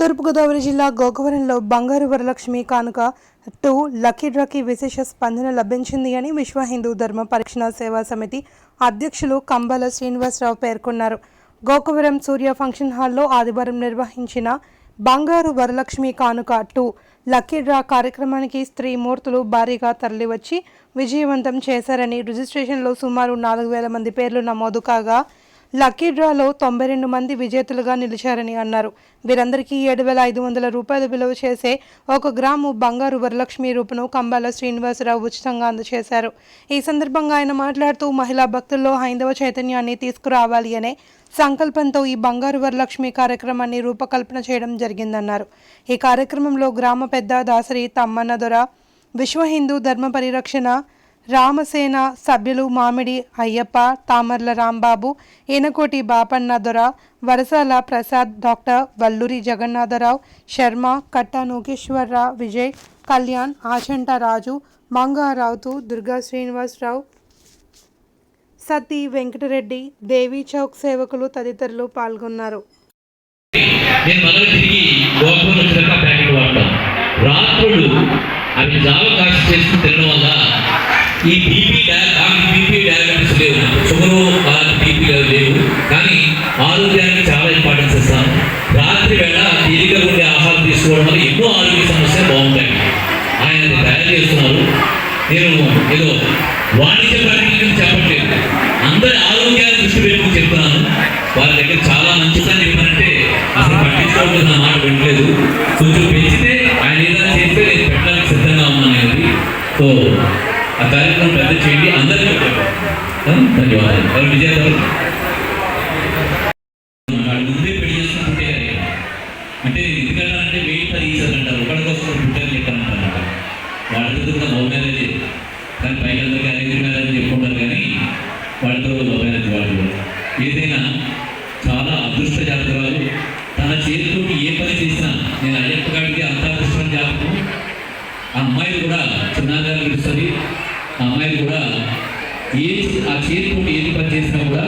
తూర్పుగోదావరి జిల్లా గోకవరంలో బంగారు వరలక్ష్మి కానుక టూ లక్కీ డ్రాకి విశేష స్పందన లభించింది అని విశ్వ హిందూ ధర్మ పరీక్షణ సేవా సమితి అధ్యక్షులు కంబాల శ్రీనివాసరావు పేర్కొన్నారు. గోకవరం సూర్య ఫంక్షన్ హాల్లో ఆదివారం నిర్వహించిన బంగారు వరలక్ష్మి కానుక టూ లక్కీ డ్రా కార్యక్రమానికి స్త్రీ మూర్తులు భారీగా తరలివచ్చి విజయవంతం చేశారని రిజిస్ట్రేషన్లో సుమారు నాలుగు వేల మంది పేర్లు నమోదు కాగా లక్కీ డ్రాలో తొంభై రెండు మంది విజేతలుగా నిలిచారని అన్నారు. వీరందరికీ ఏడు వేల ఐదు వందల రూపాయలు విలువ చేసే ఒక గ్రాము బంగారు వరలక్ష్మి రూపును కంబాల శ్రీనివాసరావు ఉచితంగా అందజేశారు. ఈ సందర్భంగా ఆయన మాట్లాడుతూ మహిళా భక్తుల్లో హైందవ చైతన్యాన్ని తీసుకురావాలి అనే సంకల్పంతో ఈ బంగారు వరలక్ష్మి కార్యక్రమాన్ని రూపకల్పన చేయడం జరిగిందన్నారు. ఈ కార్యక్రమంలో గ్రామ పెద్ద దాసరి తమ్మన్న దొర విశ్వ హిందూ ధర్మ పరిరక్షణ రామసేన సభ్యులు మామిడి అయ్యప్ప తామర్ల రాంబాబు ఏనకోటి బాపన్న దొర వరసాల ప్రసాద్ డాక్టర్ వల్లూరి జగన్నాథరావు శర్మ కట్టా నోగేశ్వరరావు విజయ్ కళ్యాణ్ ఆచంట రాజు మంగారావుతు దుర్గా శ్రీనివాసరావు సతీ వెంకటరెడ్డి దేవీ చౌక్ సేవకులు తదితరులు పాల్గొన్నారు. రాత్రులు అవి జావ కాసి చేసుకుని తినడం వల్ల ఈ బీపీ నాకు బీపీ డయాబెటీస్ లేవు. షుగరు అలాంటి బీపీ లేవు. కానీ ఆరోగ్యానికి చాలా ఇంపార్టెన్స్ ఇస్తాను రాత్రి వేళ తేలికగా ఉండే ఆహారం తీసుకోవడం వల్ల ఎన్నో ఆరోగ్య సమస్యలు బాగుంటాయి. ఆయన తయారు చేస్తున్నారు. నేను ఏదో వాణిజ్య ప్రకటన చెప్పట్లేదు. అందరి ఆరోగ్యాన్ని దృష్టి పెట్టుకుని చెప్తున్నాను. వారి దగ్గర చాలా మంచిదని చెప్పారంటే అసలు పట్టించుకోవడం మాట వినలేదు కొంచెం సో ఆ కార్యక్రమం పెద్ద చేయండి అందరికీ ధన్యవాదాలు. ఎవరు విజయ ముందే పెళ్ళి చేసుకుని పుట్టారు అంటే ఎందుకంటే వెయ్యి పది ఈసారి అంటారు. ఒకటి కోసం పుట్టారు చెప్పారంటారు వాళ్ళతో కూడా లవ్ మ్యారేజ్ కానీ పైకి అందరికీ అరేంజ్ మ్యారేజ్ చెప్పుకుంటారు కానీ వాళ్ళతో లవ్ మ్యారేజ్ వాళ్ళు ఏదైనా చాలా అదృష్ట జాతకాలు తన చేతితోటి ఏ పని చేసినా నేను అయ్యప్ప గారికి అంత అదృష్టం జాతకం ఆ అమ్మాయి చిన్నగా పిలుస్తుంది ఆ అమ్మాయి కూడా ఏ ఆ చేతితోటి ఏది పని చేసినా కూడా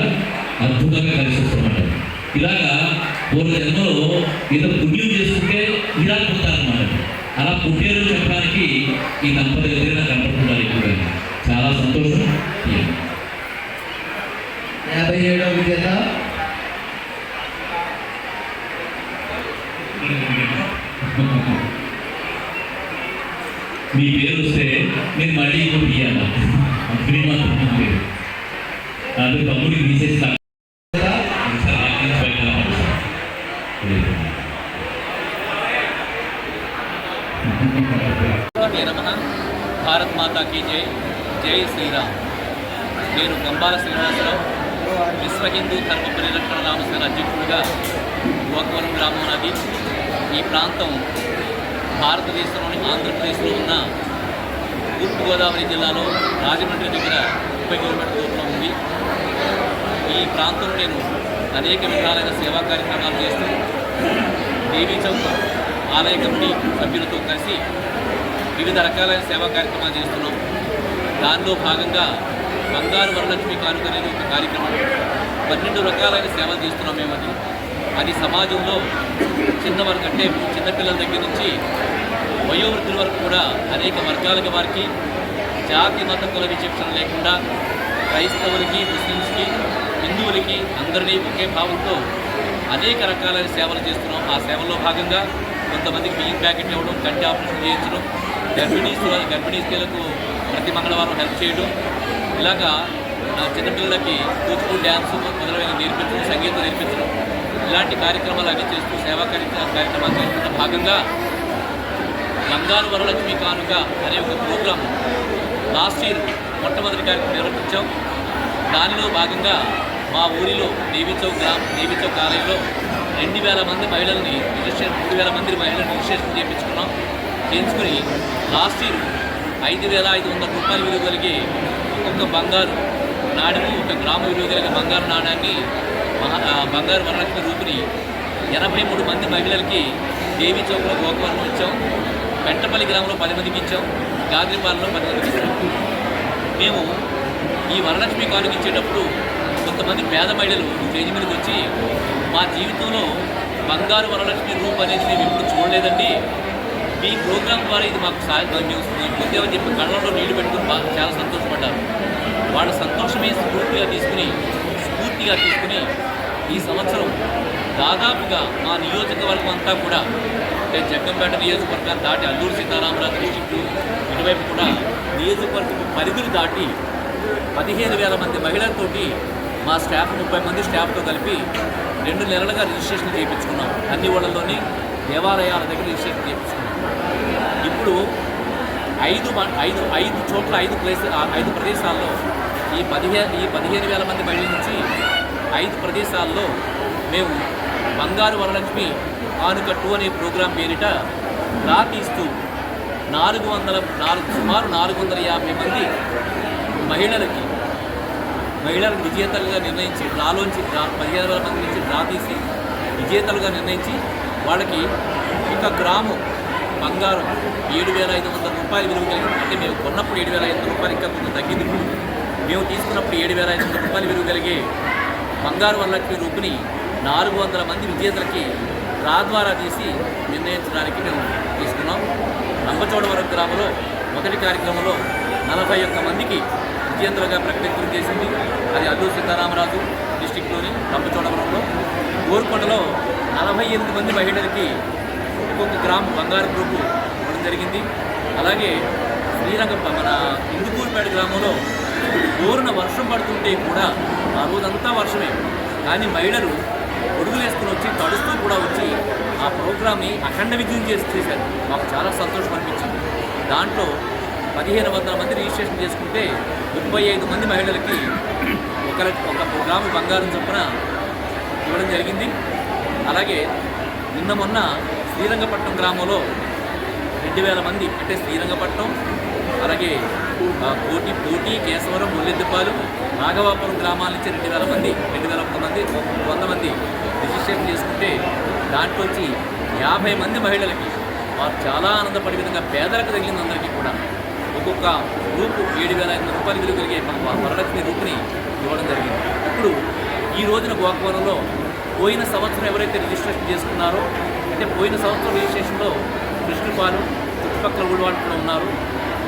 అద్భుతంగా కలిసి వస్తుందన్నమాట ఇలాగా పూర్వ జన్మలో ఏదో పుణ్యం చేసుకుంటే ఇలా పుట్టారన్నమాట అలా పుట్టారు చెప్పడానికి ఈ దంపతి ఎదురైనా కనపడుతున్నారు ఎక్కువగా చాలా సంతోషం. యాభై ఏడవ విజేత. మీ పేరు వస్తే నేను మళ్ళీ ఇంకోటి ఇయ్యాలి శ్రీమంతం పేరు అది తమ్ముడికి తీసేస్తాను భారత్ మాతా కీ జై జై శ్రీరామ్. నేను గంబాల శ్రీనివాసరావు విశ్వ హిందూ ధర్మ పరిరక్షణ నామసేన అధ్యక్షుడిగా గోకవరం గ్రామం నది ఈ ప్రాంతం భారతదేశంలోని ఆంధ్రప్రదేశ్లో ఉన్న తూర్పుగోదావరి జిల్లాలో రాజమండ్రి దగ్గర ముప్పై కిలోమీటర్ దూరంలో ఉంది. ఈ ప్రాంతంలో నేను అనేక విధాలైన సేవా కార్యక్రమాలు చేస్తూ దేవీ చౌక్ ఆలయ కమిటీ సభ్యులతో కలిసి వివిధ రకాలైన సేవా కార్యక్రమాలు చేస్తున్నాం. దానిలో భాగంగా బంగారు వరలక్ష్మి కానుక అనేది ఒక కార్యక్రమం. పన్నెండు రకాలైన సేవలు చేస్తున్నాం మేము అది. అది సమాజంలో చిన్నవారికి అంటే చిన్నపిల్లల దగ్గర నుంచి వయోవృద్ధుల వరకు కూడా అనేక వర్గాలకి వారికి జాతి మత కుల విచక్షణ లేకుండా క్రైస్తవులకి ముస్లిమ్స్కి హిందువులకి అందరినీ ఒకే భావంతో అనేక రకాలైన సేవలు చేస్తున్నాం. ఆ సేవల్లో భాగంగా కొంతమందికి బియ్యం ప్యాకెట్ ఇవ్వడం కంటి ఆపరేషన్ చేయించడం గర్భిణీ గర్భిణీ స్త్రీలకు ప్రతి మంగళవారం హెల్ప్ చేయడం. ఇలాగా చిన్నపిల్లలకి కూచిపూడి డ్యాన్స్ మొదలైన నేర్పించడం ఇలాంటి కార్యక్రమాలు అన్ని చేస్తూ సేవా కార్యక్రమాలు చేస్తున్న భాగంగా బంగారు వరలక్ష్మి కానుక అనే ఒక ప్రోగ్రాం లాస్ట్ ఇయర్ మొట్టమొదటి కార్యక్రమం నిర్వహించాం. దానిలో భాగంగా మా ఊరిలో దేవిచౌక్ గ్రామ్ గ్రామ దేవి ఆలయంలో రెండు వేల మంది మహిళల్ని రిజిస్ట్రేషన్ మూడు వేల మంది మహిళలను రిజిస్ట్రేషన్ చేయించుకున్నాం. చేయించుకుని లాస్ట్ ఇయర్ ఐదు వేల ఐదు వందల రూపాయల విలువ కలిగి ఒక్కొక్క బంగారు నాణ్యం ఒక గ్రామ విలువ కలిగిన బంగారు నాణ్యాన్ని బంగారు వరలక్ష్మి రూపుని ఎనభై మూడు మంది మహిళలకి దేవి చౌక్లో గోకవరం ఇచ్చాం. పెంటపల్లి గ్రామంలో పది మందికి ఇచ్చాం. గాదిరిపాలెంలో పది మందికి ఇచ్చాం. మేము ఈ వరలక్ష్మి కానుక ఇచ్చేటప్పుడు కొంతమంది పేద మహిళలు స్టేజ్ మీదకి వచ్చి మా జీవితంలో బంగారు వరలక్ష్మి రూప్ అనేది మేము ఎప్పుడు చూడలేదండి. మీ ప్రోగ్రాం ద్వారా ఇది మాకు సాయం మేము పొందామని చెప్పి కళ్ళలో నీళ్ళు పెట్టుకుని చాలా సంతోషపడ్డారు. వాళ్ళ సంతోషమే స్ఫూర్తిగా తీసుకుని స్ఫూర్తిగా తీసుకుని ఈ సంవత్సరం దాదాపుగా మా నియోజకవర్గం అంతా కూడా అంటే జగ్గంపేట నియోజకవర్గం దాటి అల్లూరు సీతారామరాజు డిస్టిక్టు ఇటువైపు కూడా నియోజకవర్గం పరిధులు దాటి పదిహేను వేల మంది మహిళలతోటి మా స్టాఫ్ ముప్పై మంది స్టాఫ్తో కలిపి రెండు నెలలుగా రిజిస్ట్రేషన్ చేయించుకున్నాం. అన్ని ఊళ్ళల్లోని దేవాలయాల దగ్గర రిజిస్ట్రేషన్ చేయించుకున్నాం. ఇప్పుడు ఐదు ఐదు ఐదు చోట్ల ఐదు ప్లేస్ ఆ ఐదు ప్రదేశాల్లో ఈ పదిహేను ఈ పదిహేను వేల మంది మహిళల నుంచి ఐదు ప్రదేశాల్లో మేము బంగారు వరలక్ష్మి ఆనుకట్టు అనే ప్రోగ్రాం పేరిట రా తీస్తూ నాలుగు వందల నాలుగు సుమారు నాలుగు వందల యాభై మంది మహిళలకి మహిళలు విజేతలుగా నిర్ణయించి డ్రాలోంచి డ్రా పదిహేను వేల మంది నుంచి డ్రా తీసి విజేతలుగా నిర్ణయించి వాళ్ళకి ఒక గ్రాము బంగారం ఏడు వేల ఐదు వందల రూపాయలు విలువ కలిగింది అంటే మేము కొన్నప్పుడు ఏడు వేల ఐదు వందల రూపాయలు ఇంకా కొంచెం తగ్గింది. మేము తీసుకున్నప్పుడు ఏడు వేల ఐదు వందల రూపాయలు విలువగలిగే బంగారు వరలక్ష్మి రూపుని నాలుగు వందల మంది విజేతలకి రా ద్వారా తీసి నిర్ణయించడానికి మేము తీసుకున్నాం. రంపచోడవరం గ్రామంలో మొదటి కార్యక్రమంలో నలభై ఒక్క మందికి విజేతలుగా ప్రకటించడం చేసింది. అది అల్లూరు సీతారామరాజు డిస్టిక్లోని రంపచోడవరంలో గోల్కొండలో నలభై ఎనిమిది మంది మహిళలకి ఒక్కొక్క గ్రామం బంగారు గ్రూపు ఇవ్వడం జరిగింది. అలాగే శ్రీరంగం మన ఇందుకూరుపేట గ్రామంలో బోరున వర్షం పడుతుంటే కూడా ఆ రోజంతా వర్షమే. కానీ మహిళలు గొడుగులేసుకుని వచ్చి తడుస్తూ కూడా వచ్చి ఆ ప్రోగ్రామ్ని అఖండ విజయం చేసి చేశారు మాకు చాలా సంతోషం అనిపించింది. దాంట్లో పదిహేను వందల మంది రిజిస్ట్రేషన్ చేసుకుంటే ముప్పై ఐదు మంది మహిళలకి ఒక ఒక ప్రోగ్రాము బంగారం చొప్పున ఇవ్వడం జరిగింది. అలాగే నిన్న మొన్న శ్రీరంగపట్నం గ్రామంలో రెండు వేల మంది అంటే శ్రీరంగపట్నం అలాగే కోటి కోటి కేశవరం ముల్లెద్దిపాలు నాగవాపురం గ్రామాల నుంచి రెండు వేల మంది రెండు వేల ఒక్క మంది వంద మంది రిజిస్ట్రేషన్ చేసుకుంటే దాంట్లో వచ్చి యాభై మంది మహిళలకి వారు చాలా ఆనందపడే విధంగా పేదలకు తగిలింది అందరికీ కూడా. ఒక్కొక్క రూపు ఏడు వేల ఐదు వందల రూపాయలు విలువ కలిగే వరలక్ష్మి రూపుని ఇవ్వడం జరిగింది. ఇప్పుడు ఈ రోజున గోకవరంలో పోయిన సంవత్సరం ఎవరైతే రిజిస్ట్రేషన్ చేసుకున్నారో అంటే పోయిన సంవత్సరం రిజిస్ట్రేషన్లో కృష్ణపాలు చుట్టుపక్కల ఊళ్ళవాళ్ళు కూడా ఉన్నారు.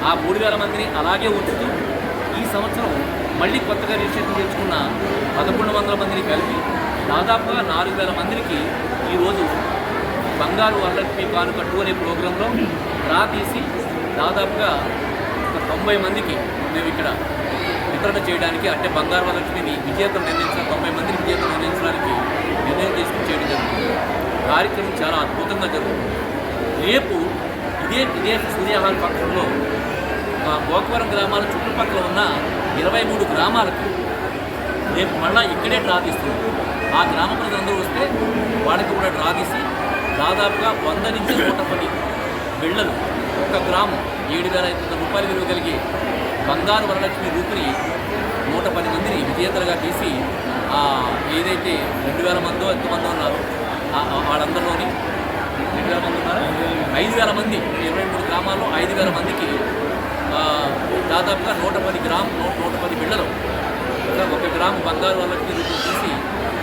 ఆ మూడు వేల మందిని అలాగే ఉంచుతూ ఈ సంవత్సరం మళ్ళీ కొత్తగా రిజిస్ట్రేషన్ చేసుకున్న పదకొండు వందల మందిని కలిపి దాదాపుగా నాలుగు వేల మందికి ఈరోజు బంగారు వరలక్ష్మి కానుకట్టు అనే ప్రోగ్రాంలో రా తీసి దాదాపుగా ఒక తొంభై మందికి మేము ఇక్కడ వితరణ చేయడానికి అంటే బంగారు వరలక్ష్మిని విజేతలు నిర్ణయించిన తొంభై మందిని విజేతలు నిర్ణయించడానికి నిర్ణయం తీసుకుని చేయడం జరుగుతుంది. కార్యక్రమం చాలా అద్భుతంగా జరుగుతుంది. రేపు ఇదే ఇదే సూర్యాహార పక్షంలో గోకవరం గ్రామాల చుట్టుపక్కల ఉన్న ఇరవై మూడు గ్రామాలకు రేపు మళ్ళా ఇక్కడే డ్రా తీస్తుంది ఆ గ్రామ ప్రజలందరూ వస్తే వాళ్ళకి కూడా డ్రా తీసి దాదాపుగా వంద నుంచి నూట పది బిళ్ళలు ఒక గ్రామం ఏడు వేల ఐదు వందల రూపాయలు విలువ కలిగి బంగారు వరలక్ష్మి రూపిని నూట పది మందిని విజేతలుగా తీసి ఆ, ఏదైతే రెండు వేల మందో ఎంతమందో ఉన్నారు వాళ్ళందరిలోని రెండు వేల మంది ఉన్నారు? ఐదు వేల మంది. ఇరవై మూడు గ్రామాల్లో ఐదు వేల మందికి దాదాపుగా నూట పది గ్రామ్ నూట పది బిళ్ళలు. ఇంకా ఒక గ్రాము బంగారు వాళ్ళకి రూపం తీసి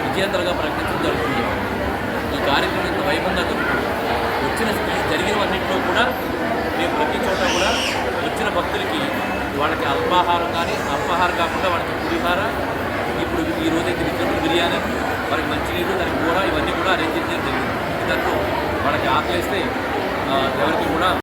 విజేతలుగా ప్రకటించడం జరుగుతుంది. ఈ కార్యక్రమం ఇంత వైభవంగా జరుగుతుంది. వచ్చిన జరిగినవన్నింటిలో కూడా మేము ప్రతి చోట కూడా వచ్చిన భక్తులకి వాళ్ళకి అల్పాహారం కానీ అల్పాహారం కాకుండా వాళ్ళకి పులిహార ఇప్పుడు ఈ రోజైతే వెజిటబుల్ బిర్యానీ వాళ్ళకి మంచినీళ్ళు దానికి కూర ఇవన్నీ కూడా అరేంజ్ చేయడం జరిగింది. దాంట్లో వాళ్ళకి ఆకలిస్తే ఎవరికి కూడా